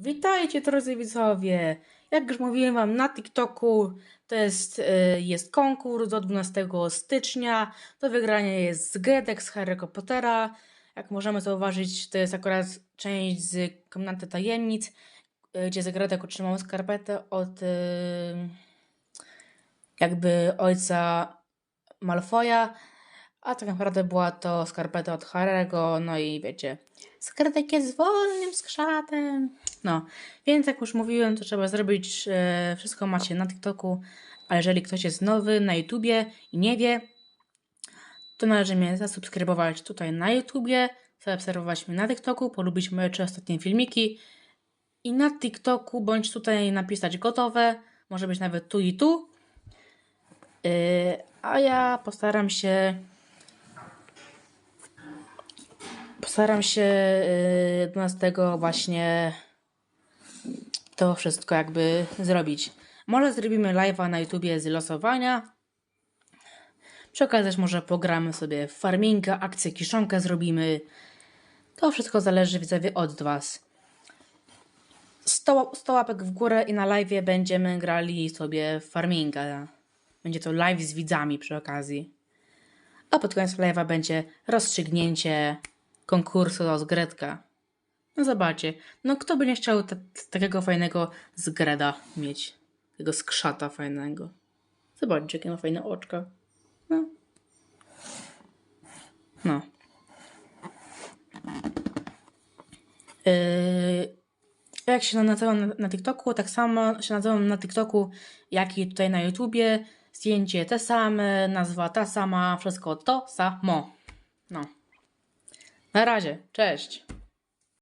Witajcie drodzy widzowie! Jak już mówiłem wam na TikToku, to jest, y, jest konkurs do 12 stycznia. Do wygrania jest zgredek z Harry'ego Pottera. Jak możemy zauważyć, to jest akurat część z Komnaty Tajemnic, y, gdzie zgredek otrzymał skarpetę od y, jakby ojca Malfoja, a tak naprawdę była to skarpeta od Harry'ego, no i wiecie, skradek jest wolnym skrzatem. No, więc jak już mówiłem, to trzeba zrobić, e, wszystko macie na TikToku, a jeżeli ktoś jest nowy na YouTubie i nie wie, to należy mnie zasubskrybować tutaj na YouTubie, zaobserwować mnie na TikToku, polubić moje trzy ostatnie filmiki i na TikToku bądź tutaj napisać gotowe, może być nawet tu i tu. Yy, a ja postaram się postaram się yy, 12 właśnie to wszystko jakby zrobić. Może zrobimy live'a na YouTubie z losowania. Przy okazji może pogramy sobie w farminga, akcję kiszonkę zrobimy. To wszystko zależy widzowie od Was. 100, 100 łapek w górę i na live'ie będziemy grali sobie farminga. Będzie to live z widzami przy okazji. A pod koniec live'a będzie rozstrzygnięcie konkursu do zgredka. No zobaczcie, no kto by nie chciał ta- takiego fajnego zgreda mieć? Tego skrzata fajnego. Zobaczcie, jakie ma fajne oczka. No. No. Yy, jak się nazywam na, na TikToku, tak samo się nazywam na TikToku, jak i tutaj na YouTubie. Zdjęcie te same, nazwa ta sama, wszystko to samo. No. Na razie, cześć.